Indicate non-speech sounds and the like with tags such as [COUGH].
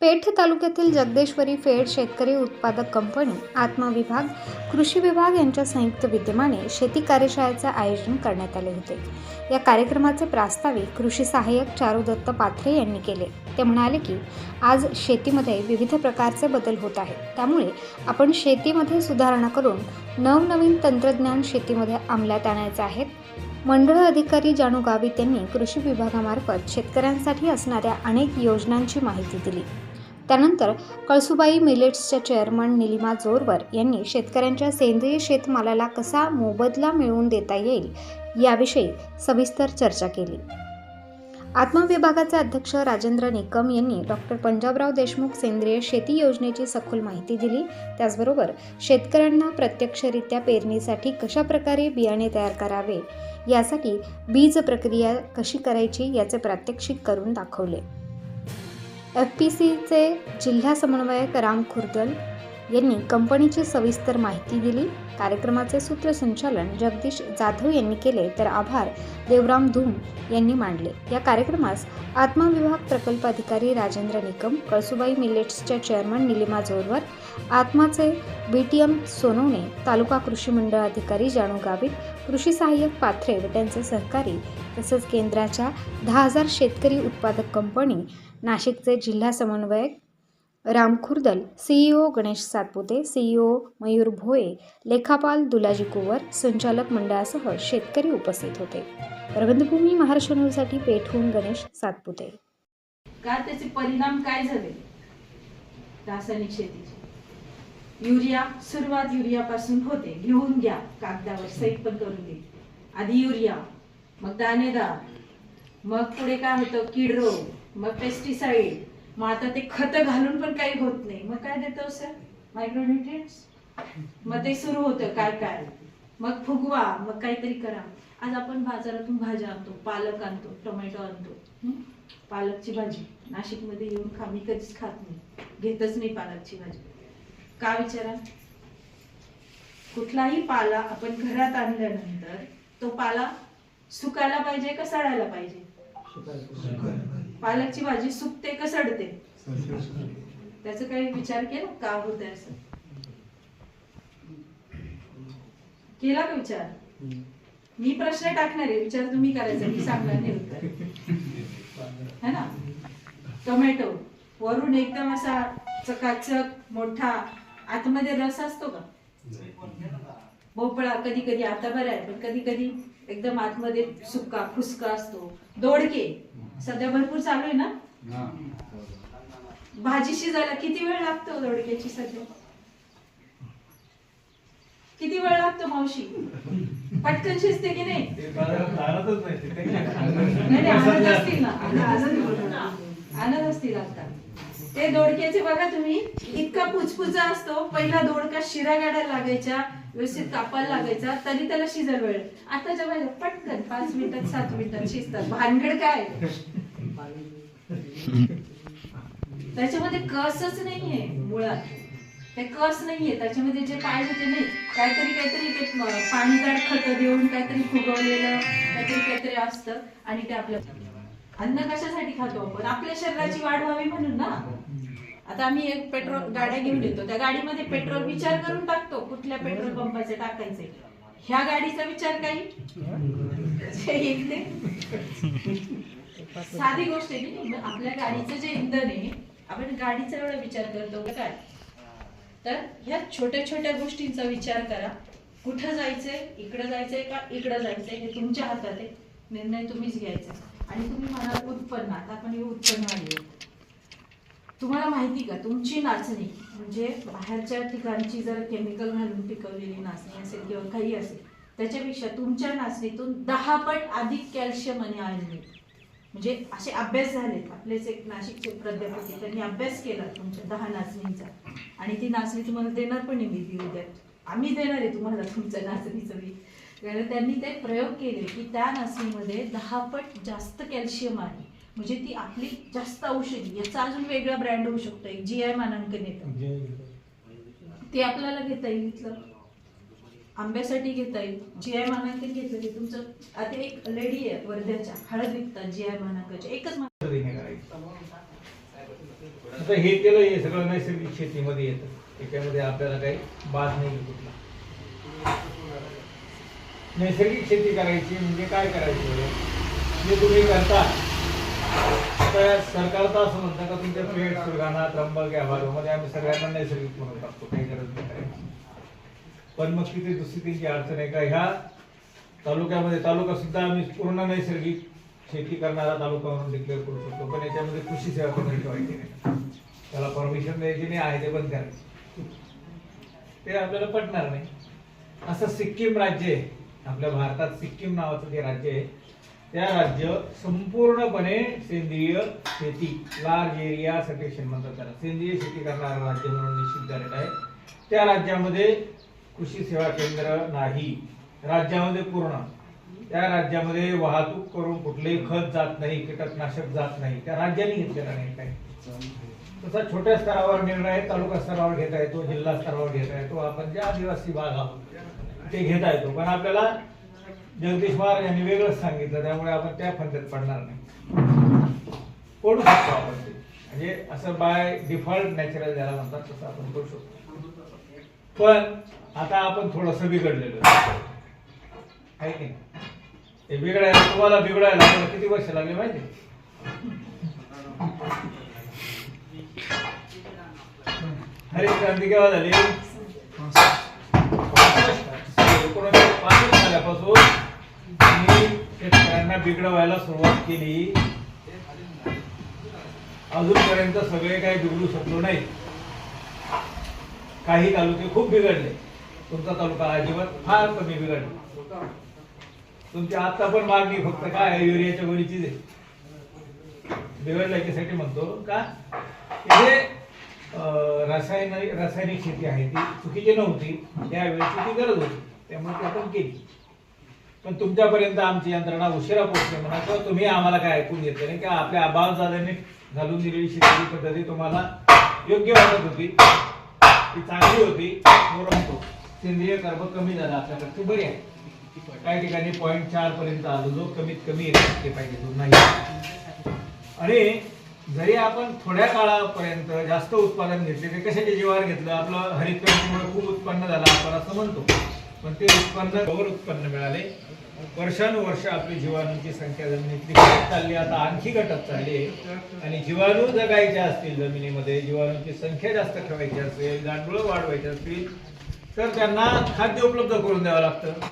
पेठ तालुक्यातील जगदेश्वरी फेड शेतकरी उत्पादक कंपनी आत्मविभाग कृषी विभाग यांच्या संयुक्त विद्यमाने शेती कार्यशाळेचे आयोजन करण्यात आले होते. या कार्यक्रमाचे प्रास्ताविक कृषी सहाय्यक चारुदत्त पाथरे यांनी केले. ते म्हणाले की आज शेतीमध्ये विविध प्रकारचे बदल होत आहेत. त्यामुळे आपण शेतीमध्ये सुधारणा करून नवनवीन तंत्रज्ञान शेतीमध्ये अंमलात आणायचे आहेत मंडळ अधिकारी जानू गावित यांनी कृषी विभागामार्फत शेतकऱ्यांसाठी असणाऱ्या अनेक योजनांची माहिती दिली. त्यानंतर कळसुबाई मिलेट्सच्या चेअरमन निलिमा जोरवर यांनी शेतकऱ्यांच्या सेंद्रिय शेतमालाला कसा मोबदला मिळवून देता येईल याविषयी सविस्तर चर्चा केली. आत्मविभागाचे अध्यक्ष राजेंद्र निकम यांनी डॉक्टर पंजाबराव देशमुख सेंद्रिय शेती योजनेची सखोल माहिती दिली. त्याचबरोबर शेतकऱ्यांना प्रत्यक्षरित्या पेरणीसाठी कशा प्रकारे बियाणे तयार करावे यासाठी बीज प्रक्रिया कशी करायची याचे प्रात्यक्षिक करून दाखवले. एफ पी सीचे जिल्हा समन्वयक राम खुर्दल यांनी कंपनीची सविस्तर माहिती दिली. कार्यक्रमाचे सूत्रसंचालन जगदीश जाधव यांनी केले तर आभार देवराम धूम यांनी मांडले. या कार्यक्रमास आत्मविभाग प्रकल्प अधिकारी राजेंद्र निकम कळसुबाई मिलेट्सच्या चेअरमन निलिमा जोरवर आत्माचे बी टी एम सोनवणे तालुका कृषी मंडळ अधिकारी जानू गावित कृषी सहाय्यक पाथरे व त्यांचे सहकारी तसंच केंद्राच्या दहा हजार शेतकरी उत्पादक कंपनी नाशिकचे जिल्हा समन्वयक राम खुर्दल सीईओ गणेश सातपुते सीईओ मयूर भोये लेखापाल दुलाजी कुवर संचालक मंडळासह शेतकरी उपस्थित होते. प्रबंधभूमी महाराष्ट्र न्यूजसाठी पेठहून गणेश सातपुते. का त्याचे परिणाम काय झाले? रासायनिक शेतीचे. युरिया सुरुवात युरियापासून होते. घेऊन घ्या. कागदावर सही पण करून दे आधी युरिया मग दाणेदार मग पुढे काय होतं? किड रोग मग पेस्टिसाईड मग आता ते खत घालून पण काही होत नाही. मग काय देतो हो सर? मायक्रोन्युट्रियन्स मग ते सुरू होतं काय काय. मग फुगवा मग काहीतरी करा. आज आपण बाजारातून भाज्या आणतो पालक आणतो टोमॅटो आणतो. पालकची भाजी. नाशिकमध्ये येऊन खा मी कधीच खात नाही. घेतच नाही पालकची भाजी. का विचारा? कुठलाही पाला आपण घरात आणल्यानंतर तो पाला सुकायला पाहिजे का सडायला पाहिजे? पालकची भाजी सुकते का सडते? त्याचा काही विचार केला? का होत असं? केला का विचार? मी प्रश्न टाकणार आहे. विचार तुम्ही करायचा. मी सांगणार नाही उत्तर. [LAUGHS] है ना? टोमॅटो. वरून एकदम असा चकाचक मोठा आतमध्ये रस असतो का? भोपळा. कधी कधी आता बरं आहे पण कधी कधी एकदम आतमध्ये सुका फुसका असतो. दोडके. सध्या भरपूर चालू आहे ना? भाजी शिजायला किती वेळ लागतो दोडक्याची सध्या? किती वेळ लागतो मावशी? पटकन शिजते की नाही? नाही, नाही, आणत असतील ना. आणत असतील आता. ते दोडक्याचे बघा तुम्ही इतका पुचपुचा असतो. पहिला दोडका शिरा गाड्या लागायच्या व्यवस्थित कापायला लागायचा तरी त्याला शिजायला वेळ. आता जेव्हा पटकन पाच मिनिटात सात मिनिटात शिजतात. भानगड काय? त्याच्यामध्ये कसच नाहीये मुळात. ते कस नाहीये. त्याच्यामध्ये जे पाहिजे ते नाही. काहीतरी काहीतरी ते पाणी पाणीदार खत देऊन काहीतरी फुगवलेलं काहीतरी काहीतरी असतं आणि ते आपल्या अन्न कशासाठी खातो आपण? आपल्या शरीराची वाढ व्हावी म्हणून ना? आता आम्ही एक पेट्रोल गाड्या घेऊन येतो. त्या गाडीमध्ये पेट्रोल विचार करून टाकतो. कुठल्या पेट्रोल पंपाचे टाकायचे. ह्या गाडीचा विचार काही? साधी गोष्ट आहे की आपल्या गाडीचं जे इंधन आहे आपण गाडीचा एवढा विचार करतो काय? तर ह्या छोट्या छोट्या गोष्टींचा विचार करा. कुठं जायचंय इकडं जायचंय का इकडं जायचंय हे तुमच्या हातात आहे. निर्णय तुम्हीच घ्यायचा. आणि तुम्ही म्हणाल उत्पन्न. आता आपण हे उत्पन्न वाढले तुम्हाला माहिती का? तुमची नाचणी म्हणजे बाहेरच्या ठिकाणची जर केमिकल घालून पिकवलेली नाचणी असेल किंवा काही असेल त्याच्यापेक्षा तुमच्या नाचणीतून दहा पट अधिक कॅल्शियम आणि आयन मिळते म्हणजे असे अभ्यास झालेत. आपलेच एक नाशिकचे प्राध्यापक आहेत. त्यांनी अभ्यास केला तुमच्या दहा नाचणींचा. आणि ती नाचणी तुम्हाला देणार पण आहे मी उद्या. आम्ही देणार आहे तुम्हाला तुमच्या नाचणीचं मी. कारण त्यांनी ते प्रयोग केले की त्या नाचणीमध्ये दहा पट जास्त कॅल्शियम आहे. म्हणजे ती आपली जास्त औषधी याचा अजून वेगळा ब्रँड होऊ शकतो एक जी आय मानांकन येतं. ते आपल्याला घेता येईल इथलं. आंब्यासाठी घेता येईल. जी आय मानांकन घेतलं की तुमचं आता एक लेडी आहे वर्ध्याच्या हळद विकतात जी आय मानांकनच्या एकच तसं हे केलं हे सगळं नैसर्गिक शेतीमध्ये येतं. त्याच्यामध्ये आपल्याला काही बाद नाही कुठला. नैसर्गिक शेती करायची म्हणजे काय करायचं? जे तुम्ही करता. तर सरकार तर असं म्हणतं का तुमच्या पेट सुरगाणा त्र्यंबक या भागामध्ये आम्ही सगळ्यांना नैसर्गिक म्हणून टाकतो. काही गरज नाही करायची. पण मग तिथे दुसरी त्यांची अडचण आहे का? ह्या तालुक्यामध्ये तालुका सुद्धा आम्ही पूर्ण नैसर्गिक शेती करणारा तालुका म्हणून डिक्लेअर करू शकतो. पण याच्यामध्ये कृषी सेवा पण ठेवायची नाही. त्याला परमिशन द्यायची नाही आहे ते बंद करायचे. ते आपल्याला पटणार नाही. असं सिक्कीम राज्य आहे. आपल्या भारतात सिक्कीम नावाचं जे राज्य आहे त्या राज्य संपूर्णपणे सेंद्रिय शेती लार्ज एरिया सटेशन म्हणतात त्याला. सेंद्रिय शेती करणारं राज्य म्हणून निश्चित झालेलं आहे. त्या राज्यामध्ये कृषी सेवा केंद्र नाही. राज्यामध्ये पूर्ण. त्या राज्यामध्ये वाहतूक करून कुठलेही खत जात नाही कीटकनाशक जात नाही. त्या राज्याने घेतलेला नाही काही. तसा छोट्या स्तरावर निर्णय तालुका स्तरावर घेता येतो जिल्हा स्तरावर घेता येतो. आपण ज्या आदिवासी भाग आहोत ते घेता येतो. पण आपल्याला जगदीश महाराज यांनी वेगळंच सांगितलं त्यामुळे आपण त्या फंद्यात पडणार नाही. पडू शकतो आपण ते. म्हणजे असं बाय डिफॉल्ट नॅचरल ज्याला म्हणतात तसं आपण करू शकतो. पण आता आपण थोडस बिघडलेलो आहे. की ते बिघडायला तुम्हाला बिघडायला किती वर्ष लागले माहिती हरित क्रांती केव्हा झाली? पाणी झाल्यापासून मी शेतकऱ्यांना बिघडवायला सुरुवात केली. अजूनपर्यंत सगळे काही बिघडू शकलो नाही. काही तालुके खूप बिघडले. तुमचा तालुका अजिबात फार कमी बिघडला. तुमची आता पण मागणी फक्त काय युरियाच्या वरीचीच आहे. बिघडल्या याच्यासाठी म्हणतो का? हे रासायनिक रासायनिक शेती आहे ती चुकीची नव्हती. त्यावेळेची ती गरज होती. त्यामुळे ती आपण केली पण तुमच्यापर्यंत आमची यंत्रणा उशिरा पोहोचली. म्हणा किंवा तुम्ही आम्हाला काय ऐकून घेतलं नाही? किंवा आपल्या अभावदादाने घालून दिलेली शेती पद्धती तुम्हाला योग्य वाटत होती? ती चांगली होती? परंतु सेंद्रिय कर्म कमी झाला. आपल्याकडे ती बरी आहे काही ठिकाणी पॉईंट चार पर्यंत आलो जो कमीत कमी टक्के पाहिजे नाही. आणि जरी आपण थोड्या काळापर्यंत जास्त उत्पादन घेतले ते कशाच्या जीवावर घेतलं? आपलं हरित क्रांतीमुळे खूप उत्पन्न झालं आपण असं म्हणतो. पण ते उत्पन्न कवर उत्पन्न मिळाले. वर्षानुवर्ष आपली जीवाणूंची संख्या जमिनीतली घटत चालली. आता आणखी घटत चालली आहे. आणि जीवाणू जगायचे असतील जमिनीमध्ये जीवाणूंची संख्या जास्त ठेवायची असेल गांडुळं वाढवायची असतील तर त्यांना खाद्य उपलब्ध करून द्यावं लागतं.